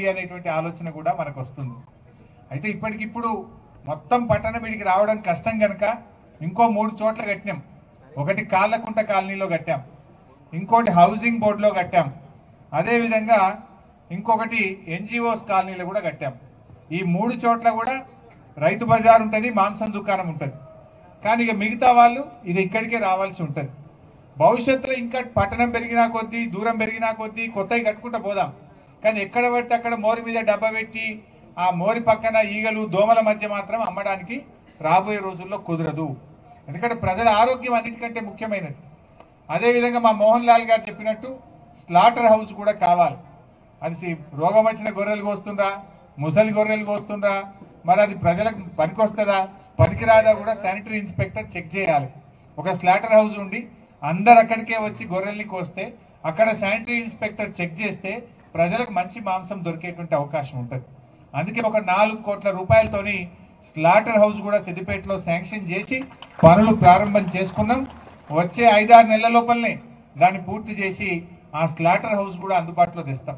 ఉంది అనేటువంటి ఆలోచన కూడా మనకు వస్తుంది అయితే ఇప్పటికిప్పుడు మొత్తం పట్టణం వీడికి రావడం కష్టం కనుక ఇంకో మూడు చోట్ల కట్టినాం. ఒకటి కాళ్ళకుంట కాలనీలో కట్టాం. ఇంకోటి హౌసింగ్ బోర్డులో కట్టాం. అదేవిధంగా ఇంకొకటి ఎన్జిఓస్ కాలనీలో కూడా కట్టాం. ఈ మూడు చోట్ల కూడా రైతు బజార్ ఉంటుంది మాంసం దుకాణం ఉంటుంది. కానీ ఇక మిగతా వాళ్ళు ఇక ఇక్కడికే రావాల్సి ఉంటుంది. భవిష్యత్తులో ఇంకా పట్టణం పెరిగినా కొద్దీ దూరం పెరిగినా కొద్దీ కొత్తవి కట్టుకుంటూ పోదాం. కానీ ఎక్కడ పడితే అక్కడ మోరి మీద డబ్బా పెట్టి ఆ మోరి పక్కన ఈగలు దోమల మధ్య మాత్రం అమ్మడానికి రాబోయే రోజుల్లో కుదరదు. ఎందుకంటే ప్రజల ఆరోగ్యం అన్నిటికంటే ముఖ్యమైనది. అదేవిధంగా మా మోహన్ లాల్ గారు చెప్పినట్టు స్లాటర్ హౌస్ కూడా కావాలి. అది రోగం వచ్చిన గొర్రెలు కోస్తుండ్రా ముసలి గొర్రెలు కోస్తుండ్రా మరి అది ప్రజలకు పనికొస్తుందా పనికిరాదా కూడా శానిటరీ ఇన్స్పెక్టర్ చెక్ చేయాలి. ఒక స్లాటర్ హౌస్ ఉండి అందరు అక్కడికే వచ్చి గొర్రెల్ని కోస్తే అక్కడ శానిటరీ ఇన్స్పెక్టర్ చెక్ చేస్తే ప్రజలకు మంచి మాంసం దొరికేటువంటి అవకాశం ఉంటుంది. అందుకే ఒక నాలుగు కోట్ల రూపాయలతోని స్లాటర్ హౌస్ కూడా సిద్దిపేటలో శాంక్షన్ చేసి పనులు ప్రారంభం చేసుకున్నాం. వచ్చే ఐదారు నెలల లోపలనే దాన్ని పూర్తి చేసి ఆ స్లాటర్ హౌస్ కూడా అందుబాటులో తెస్తాం.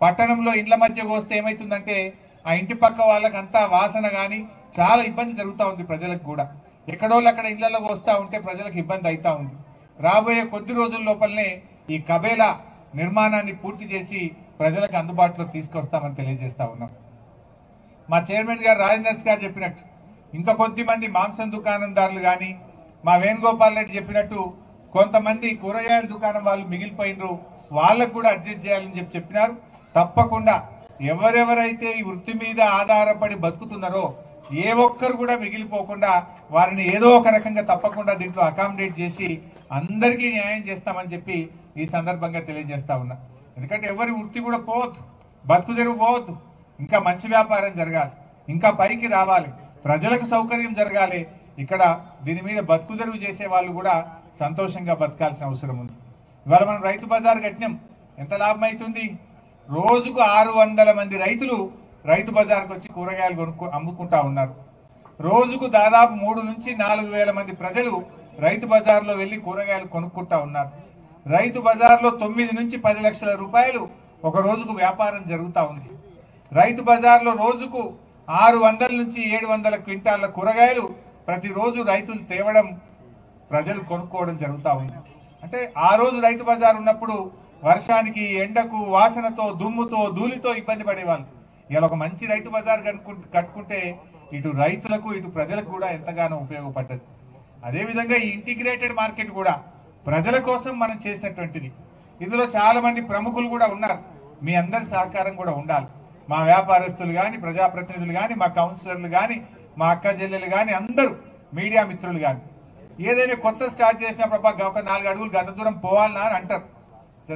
పట్టణంలో ఇండ్ల మధ్య వస్తే ఏమవుతుందంటే ఆ ఇంటి పక్క వాళ్ళకి అంతా వాసన కానీ చాలా ఇబ్బంది జరుగుతూ ఉంది ప్రజలకు కూడా. ఎక్కడోళ్ళు అక్కడ ఇళ్ళలో వస్తూ ఉంటే ప్రజలకు ఇబ్బంది అవుతా ఉంది. రాబోయే కొద్ది రోజుల లోపలనే ఈ కబేలా నిర్మాణాన్ని పూర్తి చేసి ప్రజలకు అందుబాటులో తీసుకొస్తామని తెలియజేస్తా ఉన్నాం. మా చైర్మన్ గారు రాజేందర్స్ గారు చెప్పినట్టు ఇంకా కొద్ది మంది మాంసం దుకాణందారులు కానీ మా వేణుగోపాల్ రెడ్డి చెప్పినట్టు కొంతమంది కూరగాయల దుకాణం వాళ్ళు మిగిలిపోయినరు వాళ్ళకు కూడా అడ్జస్ట్ చేయాలని చెప్పి చెప్పినారు. తప్పకుండా ఎవరెవరైతే ఈ వృత్తి మీద ఆధారపడి బతుకుతున్నారో ఏ ఒక్కరు కూడా మిగిలిపోకుండా వారిని ఏదో ఒక రకంగా తప్పకుండా దీంట్లో అకామిడేట్ చేసి అందరికీ న్యాయం చేస్తామని చెప్పి ఈ సందర్భంగా తెలియజేస్తా ఉన్నా. ఎందుకంటే ఎవరి వృత్తి కూడా పోవద్దు. బతుకు తెరువు పోవద్దు. ఇంకా మంచి వ్యాపారం జరగాలి. ఇంకా పైకి రావాలి. ప్రజలకు సౌకర్యం జరగాలి. ఇక్కడ దీని మీద బతుకు తెరువు చేసే వాళ్ళు కూడా సంతోషంగా బతకాల్సిన అవసరం ఉంది. ఇవాళ మనం రైతు బజార్ కట్టినాం. ఎంత లాభం అవుతుంది రోజుకు ఆరు వందల మంది రైతులు రైతు బజార్కి వచ్చి కూరగాయలు కొనుక్కు అమ్ముకుంటా ఉన్నారు. రోజుకు దాదాపు మూడు నుంచి నాలుగు వేల మంది ప్రజలు రైతు బజార్లో వెళ్ళి కూరగాయలు కొనుక్కుంటా ఉన్నారు. రైతు బజార్లో తొమ్మిది నుంచి పది లక్షల రూపాయలు ఒక రోజుకు వ్యాపారం జరుగుతూ ఉంది. రైతు బజార్లో రోజుకు ఆరు వందల నుంచి ఏడు వందల క్వింటాళ్ళ కూరగాయలు ప్రతిరోజు రైతులు తేవడం ప్రజలు కొనుక్కోవడం జరుగుతూ ఉంది. అంటే ఆ రోజు రైతు బజార్ ఉన్నప్పుడు వర్షానికి ఎండకు వాసనతో దుమ్ముతో ధూళితో ఇబ్బంది పడేవాళ్ళు. ఇలా ఒక మంచి రైతు బజార్ కట్టుకుంటే ఇటు రైతులకు ఇటు ప్రజలకు కూడా ఎంతగానో ఉపయోగపడ్డది. అదేవిధంగా ఈ ఇంటిగ్రేటెడ్ మార్కెట్ కూడా ప్రజల కోసం మనం చేసినటువంటిది. ఇందులో చాలా మంది ప్రముఖులు కూడా ఉన్నారు. మీ అందరి సహకారం కూడా ఉండాలి. మా వ్యాపారస్తులు కానీ ప్రజాప్రతినిధులు కానీ మా కౌన్సిలర్లు కానీ మా అక్క చెల్లెలు కానీ అందరూ మీడియా మిత్రులు కానీ ఏదైనా కొత్త స్టార్ట్ చేసినప్పుడు అబ్బా ఒక నాలుగు అడుగులు గత దూరం పోవాలన్నా అని అంటారు.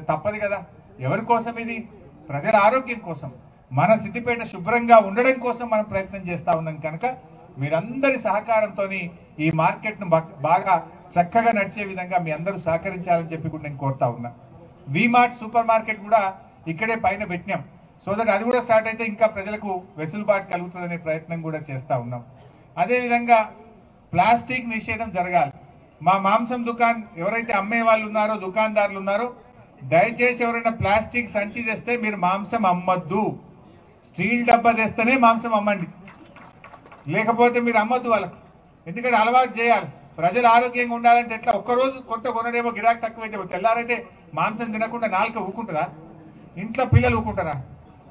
తప్పదు కదా. ఎవరి కోసం ఇది? ప్రజల ఆరోగ్యం కోసం. మన సిద్దిపేట శుభ్రంగా ఉండడం కోసం మనం ప్రయత్నం చేస్తా ఉన్నాం కనుక మీరందరి సహకారంతో ఈ మార్కెట్ను బాగా చక్కగా నడిచే విధంగా మీ అందరూ సహకరించాలని చెప్పి కూడా నేను కోరుతా ఉన్నా. విమార్ట్ సూపర్ మార్కెట్ కూడా ఇక్కడే పైన పెట్టినాం. సో దట్ అది కూడా స్టార్ట్ అయితే ఇంకా ప్రజలకు వెసులుబాటు కలుగుతుందనే ప్రయత్నం కూడా చేస్తా ఉన్నాం. అదేవిధంగా ప్లాస్టిక్ నిషేధం జరగాలి. మా మాంసం దుకాన్ ఎవరైతే అమ్మే వాళ్ళు ఉన్నారో దుకాణదారులు ఉన్నారో దయచేసి ఎవరైనా ప్లాస్టిక్ సంచి తెస్తే మీరు మాంసం అమ్మద్దు. స్టీల్ డబ్బా తెస్తేనే మాంసం అమ్మండి. లేకపోతే మీరు అమ్మద్దు వాళ్ళకు. ఎందుకంటే అలవాటు చేయాలి. ప్రజలు ఆరోగ్యంగా ఉండాలంటే ఎట్లా? ఒక్కరోజు కొంత కొనడేమో గిరాకీ తక్కువైతే తెల్లారైతే మాంసం తినకుండా నాలుక ఊకుంటుందా? ఇంట్లో పిల్లలు ఊకుంటారా?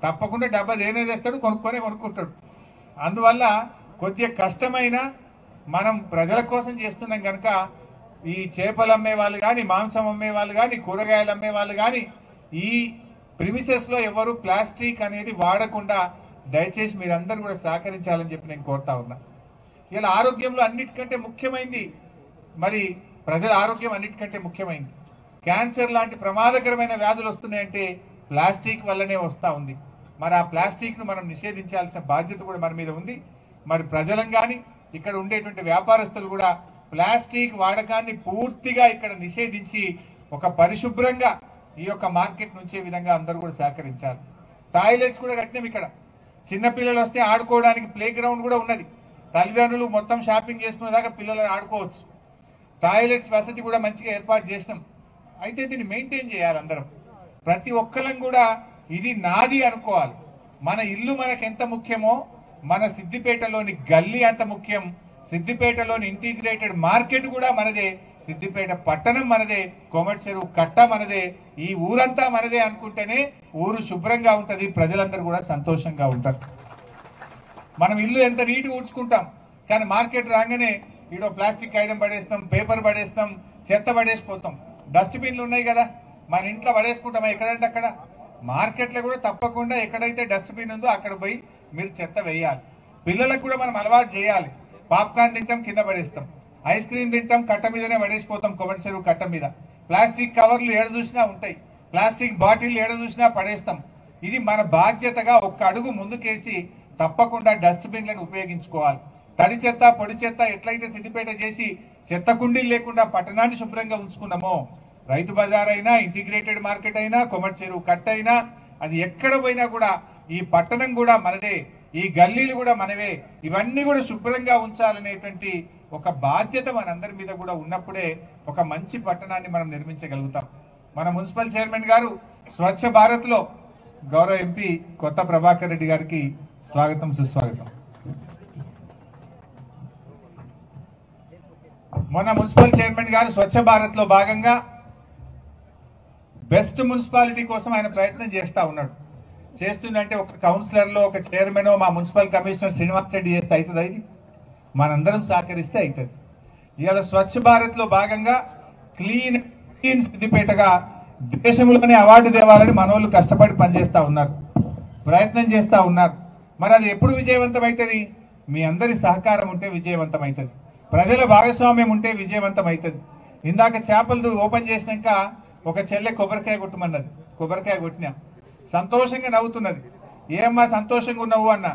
తప్పకుండా డబ్బా దేనే తెస్తాడు కొనుక్కొనే కొనుక్కుంటాడు. అందువల్ల కొద్దిగా కష్టమైన మనం ప్రజల కోసం చేస్తున్నాం కనుక ఈ చేపలు అమ్మే వాళ్ళు కానీ మాంసం అమ్మే వాళ్ళు కానీ కూరగాయలు అమ్మే వాళ్ళు కానీ ఈ ప్రిమిసెస్లో ఎవరు ప్లాస్టిక్ అనేది వాడకుండా దయచేసి మీరందరూ కూడా సహకరించాలని చెప్పి నేను కోరుతా ఉన్నా. ఇలా ఆరోగ్యంలో అన్నిటికంటే ముఖ్యమైంది మరి ప్రజల ఆరోగ్యం అన్నిటికంటే ముఖ్యమైంది. క్యాన్సర్ లాంటి ప్రమాదకరమైన వ్యాధులు వస్తున్నాయంటే ప్లాస్టిక్ వల్లనే వస్తూ ఉంది. మరి ఆ ప్లాస్టిక్ను మనం నిషేధించాల్సిన బాధ్యత కూడా మన మీద ఉంది. మరి ప్రజలం కానీ ఇక్కడ ఉండేటువంటి వ్యాపారస్తులు కూడా ప్లాస్టిక్ వాడకాన్ని పూర్తిగా ఇక్కడ నిషేధించి ఒక పరిశుభ్రంగా ఈ యొక్క మార్కెట్ నుంచే విధంగా అందరూ కూడా సహకరించాలి టాయిలెట్స్ కూడా కట్టినాం ఇక్కడ. చిన్నపిల్లలు వస్తే ఆడుకోవడానికి ప్లే గ్రౌండ్ కూడా ఉన్నది. తల్లిదండ్రులు మొత్తం షాపింగ్ చేసుకునే దాకా పిల్లలను ఆడుకోవచ్చు. టాయిలెట్స్ వసతి కూడా మంచిగా ఏర్పాటు చేసినాం. అయితే దీన్ని మెయింటైన్ చేయాలి అందరం. ప్రతి ఒక్కరం కూడా ఇది నాది అనుకోవాలి. మన ఇల్లు మనకు ఎంత ముఖ్యమో మన సిద్దిపేటలోని గల్లీ అంత ముఖ్యం. సిద్దిపేటలోని ఇంటిగ్రేటెడ్ మార్కెట్ కూడా మనదే. సిద్దిపేట పట్టణం మనదే. కోమటి చెరువు కట్ట మనదే. ఈ ఊరంతా మనదే అనుకుంటేనే ఊరు శుభ్రంగా ఉంటుంది. ప్రజలందరూ కూడా సంతోషంగా ఉంటారు. మనం ఇల్లు ఎంత నీట్గా ఊడ్చుకుంటాం కానీ మార్కెట్ రాగానే ఈడో ప్లాస్టిక్ ఐటమ్ పడేస్తాం పేపర్ పడేస్తాం చెత్త పడేసిపోతాం. డస్ట్బిన్లు ఉన్నాయి కదా మన ఇంట్లో పడేసుకుంటామా ఎక్కడంటే అక్కడ? మార్కెట్లో కూడా తప్పకుండా ఎక్కడైతే డస్ట్బిన్ ఉందో అక్కడ పోయి మీరు చెత్త వేయాలి. పిల్లలకు కూడా మనం అలవాటు చేయాలి. పాప్కార్న్ తింటాం కింద పడేస్తాం. ఐస్ క్రీమ్ తింటాం కట్ట మీదనే పడేసిపోతాం కొబ్బరి చెరువు కట్ట మీద. ప్లాస్టిక్ కవర్లు ఏడ చూసినా ఉంటాయి. ప్లాస్టిక్ బాటిల్ ఏడ చూసినా పడేస్తాం. ఇది మన బాధ్యతగా ఒక్క అడుగు ముందుకేసి తప్పకుండా డస్ట్బిన్లను ఉపయోగించుకోవాలి. తడి చెత్త పొడి చెత్త ఎట్లయితే సిద్దిపేట చేసి చెత్త కుండీలు లేకుండా పట్టణాన్ని శుభ్రంగా ఉంచుకున్నామో రైతు బజార్ అయినా ఇంటిగ్రేటెడ్ మార్కెట్ అయినా కొమటి చెరువు కట్ అయినా అది ఎక్కడ పోయినా కూడా ఈ పట్టణం కూడా మనదే ఈ గల్లీలు కూడా మనవే ఇవన్నీ కూడా శుభ్రంగా ఉంచాలనేటువంటి ఒక బాధ్యత మనందరి మీద కూడా ఉన్నప్పుడే ఒక మంచి పట్టణాన్ని మనం నిర్మించగలుగుతాం. మన మున్సిపల్ చైర్మన్ గారు స్వచ్ఛ భారత్లో గౌరవ ఎంపీ కొత్త ప్రభాకర్ రెడ్డి గారికి స్వాగతం సుస్వాగతం. మొన్న మున్సిపల్ చైర్మన్ గారు స్వచ్ఛ భారత్లో భాగంగా బెస్ట్ మున్సిపాలిటీ కోసం ఆయన ప్రయత్నం చేస్తా ఉన్నాడు. చేస్తుందంటే ఒక కౌన్సిలర్లో ఒక చైర్మన్ మా మున్సిపల్ కమిషనర్ శ్రీనివాస్ రెడ్డి చేస్తే అవుతుంది అది మనందరం సహకరిస్తే అవుతుంది. ఇవాళ స్వచ్ఛ భారత్లో భాగంగా క్లీన్ క్లీన్ సిద్దిపేటగా దేశంలోనే అవార్డు తేవాలని మనోళ్ళు కష్టపడి పనిచేస్తా ఉన్నారు. ప్రయత్నం చేస్తా ఉన్నారు. మరి అది ఎప్పుడు విజయవంతం అవుతుంది మీ అందరి సహకారం ఉంటే విజయవంతం అవుతుంది ప్రజల భాగస్వామ్యం ఉంటే విజయవంతం అవుతుంది ఇందాక చేపలు ఓపెన్ చేసినాక ఒక చెల్లె కొబ్బరికాయ కొట్టమన్నది. కొబ్బరికాయ కొట్టినా. సంతోషంగా నవ్వుతున్నది. ఏమ్మా సంతోషంగా ఉన్నావు అన్న.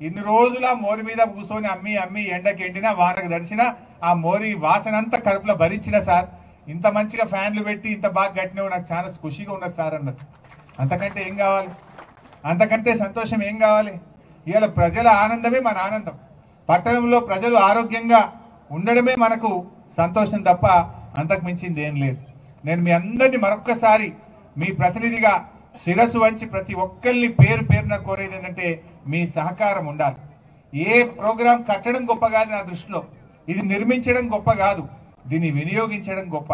ఇన్ని రోజుల మోరి మీద కూర్చొని అమ్మి అమ్మి ఎండకి ఎండినా వానకు దడిచినా ఆ మోరి వాసనంతా కడుపులో భరించిన సార్. ఇంత మంచిగా ఫ్యాన్లు పెట్టి ఇంత బాగా కట్టినవు నాకు చాలా ఖుషిగా ఉన్నది సార్ అన్నది. అంతకంటే ఏం కావాలి? అంతకంటే సంతోషం ఏం కావాలి? ఇవాళ ప్రజల ఆనందమే మన ఆనందం. పట్టణంలో ప్రజలు ఆరోగ్యంగా ఉండడమే మనకు సంతోషం తప్ప అంతకు మించింది ఏం లేదు. నేను మీ అందరినీ మరొక్కసారి మీ ప్రతినిధిగా శిరస్సు వంచి ప్రతి ఒక్కరిని పేరు పేరున కోరేది ఏంటంటే మీ సహకారం ఉండాలి. ఏ ప్రోగ్రాం కట్టడం గొప్ప కాదు నా దృష్టిలో. ఇది నిర్మించడం గొప్ప కాదు. దీన్ని వినియోగించడం గొప్ప.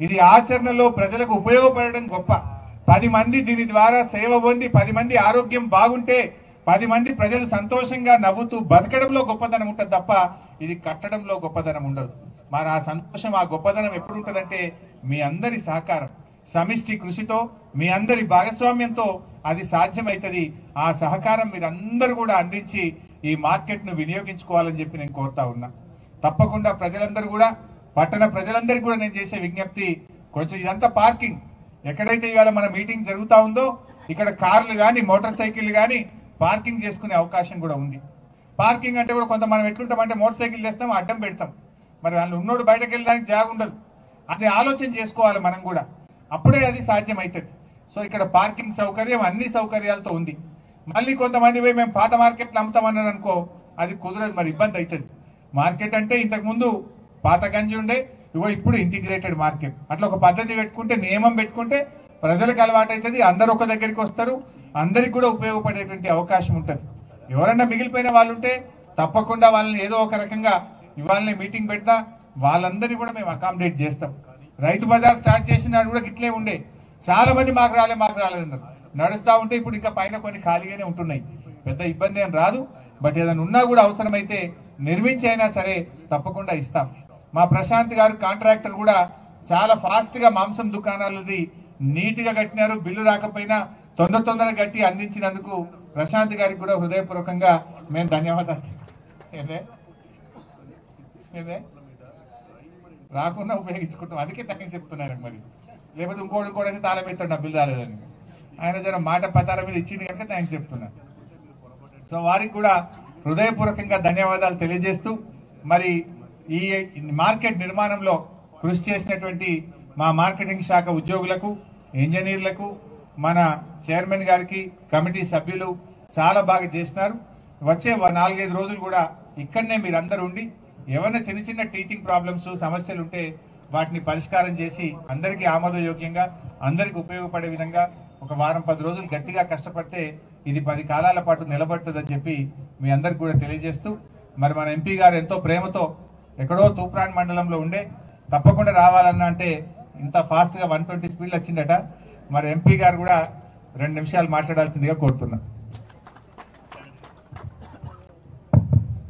ఇది ఆచరణలో ప్రజలకు ఉపయోగపడడం గొప్ప. పది మంది దీని ద్వారా సేవ పొంది పది మంది ఆరోగ్యం బాగుంటే పది మంది ప్రజలు సంతోషంగా నవ్వుతూ బతకడంలో గొప్పదనం ఉంటుంది తప్ప ఇది కట్టడంలో గొప్పదనం ఉండదు. మరి ఆ సంతోషం ఆ గొప్పదనం ఎప్పుడు ఉంటుందంటే మీ అందరి సహకారం సమిష్టి కృషితో మీ అందరి భాగస్వామ్యంతో అది సాధ్యమవుతుంది ఆ సహకారం మీరందరూ కూడా అందించి ఈ మార్కెట్ను వినియోగించుకోవాలని చెప్పి నేను కోరుతా ఉన్నా. తప్పకుండా ప్రజలందరూ కూడా పట్టణ ప్రజలందరికీ కూడా నేను చేసే విజ్ఞప్తి కొంచెం ఇదంతా పార్కింగ్. ఎక్కడైతే ఇవాళ మన మీటింగ్ జరుగుతూ ఉందో ఇక్కడ కార్లు కానీ మోటార్ సైకిల్ కానీ పార్కింగ్ చేసుకునే అవకాశం కూడా ఉంది. పార్కింగ్ అంటే కూడా కొంత మనం ఎట్లుంటామంటే మోటార్ సైకిల్ చేస్తాం అడ్డం పెడతాం. మరి వాళ్ళు ఉన్నోడు బయటకు వెళ్ళడానికి జాగ ఉండదు. అది ఆలోచన చేసుకోవాలి మనం కూడా. అప్పుడే అది సాధ్యం అవుతుంది సో ఇక్కడ పార్కింగ్ సౌకర్యం అన్ని సౌకర్యాలతో ఉంది. మళ్ళీ కొంతమంది పోయి మేము పాత మార్కెట్లు అమ్ముతామన్నారు అనుకో అది కుదరదు మరి ఇబ్బంది అవుతుంది మార్కెట్ అంటే ఇంతకుముందు పాత గంజి ఉండే ఇగో ఇప్పుడు ఇంటిగ్రేటెడ్ మార్కెట్. అట్లా ఒక పద్ధతి పెట్టుకుంటే నియమం పెట్టుకుంటే ప్రజలకు అలవాటు అవుతుంది అందరూ ఒక దగ్గరికి వస్తారు. అందరికి కూడా ఉపయోగపడేటువంటి అవకాశం ఉంటుంది. ఎవరన్నా మిగిలిపోయిన వాళ్ళు ఉంటే తప్పకుండా వాళ్ళని ఏదో ఒక రకంగా ఇవాళనే మీటింగ్ పెడతా వాళ్ళందరినీ కూడా మేము అకామిడేట్ చేస్తాం. రైతు బజార్ స్టార్ట్ చేసిన కూడా ఇట్లే ఉండే. చాలా మంది మాకు రాలే మాకు రాలేదన్నారు నడుస్తూ ఉంటే ఇప్పుడు ఇంకా పైన కొన్ని ఖాళీగానే ఉంటున్నాయి. పెద్ద ఇబ్బంది ఏం రాదు. బట్ ఏదైనా ఉన్నా కూడా అవసరమైతే నిర్మించి అయినా సరే తప్పకుండా ఇస్తాం. మా ప్రశాంత్ గారు కాంట్రాక్టర్ కూడా చాలా ఫాస్ట్గా మాంసం దుకాణాలది నీట్గా కట్టినారు. బిల్లు రాకపోయినా తొందర తొందరగా గట్టి అందించినందుకు ప్రశాంత్ గారికి కూడా హృదయపూర్వకంగా మేము ధన్యవాదాలు. రాకుండా ఉపయోగించుకుంటాం. అందుకే తగ్గి చెప్తున్నాను మరి. లేకపోతే ఇంకోటి ఇంకోటి అయితే తాళం ఎత్తాడు డబ్బులు రాలేదని. ఆయన జర మాట పతారం మీద ఇచ్చింది కనుక థ్యాంక్స్ చెప్తున్నాను సో వారికి కూడా హృదయపూర్వకంగా ధన్యవాదాలు తెలియజేస్తూ మరి ఈ మార్కెట్ నిర్మాణంలో కృషి చేసినటువంటి మా మార్కెటింగ్ శాఖ ఉద్యోగులకు ఇంజనీర్లకు మన చైర్మన్ గారికి కమిటీ సభ్యులు చాలా బాగా చేసినారు. వచ్చే నాలుగైదు రోజులు కూడా ఇక్కడనే మీరు అందరు ఉండి ఏమైనా చిన్న చిన్న టీచింగ్ ప్రాబ్లమ్స్ సమస్యలు ఉంటే వాటిని పరిష్కారం చేసి అందరికీ ఆమోదయోగ్యంగా అందరికీ ఉపయోగపడే విధంగా ఒక వారం పది రోజులు గట్టిగా కష్టపడితే ఇది పది కాలాల పాటు నిలబడుతుందని చెప్పి మీ అందరికి కూడా తెలియజేస్తూ మరి మన ఎంపీ గారు ఎంతో ప్రేమతో ఎక్కడో తూప్రాన్ మండలంలో ఉండే తప్పకుండా రావాలన్నా అంటే ఇంత ఫాస్ట్గా వన్ ట్వంటీ స్పీడ్లు వచ్చిందట. మరి ఎంపీ గారు కూడా రెండు నిమిషాలు మాట్లాడాల్సిందిగా కోరుతున్నాను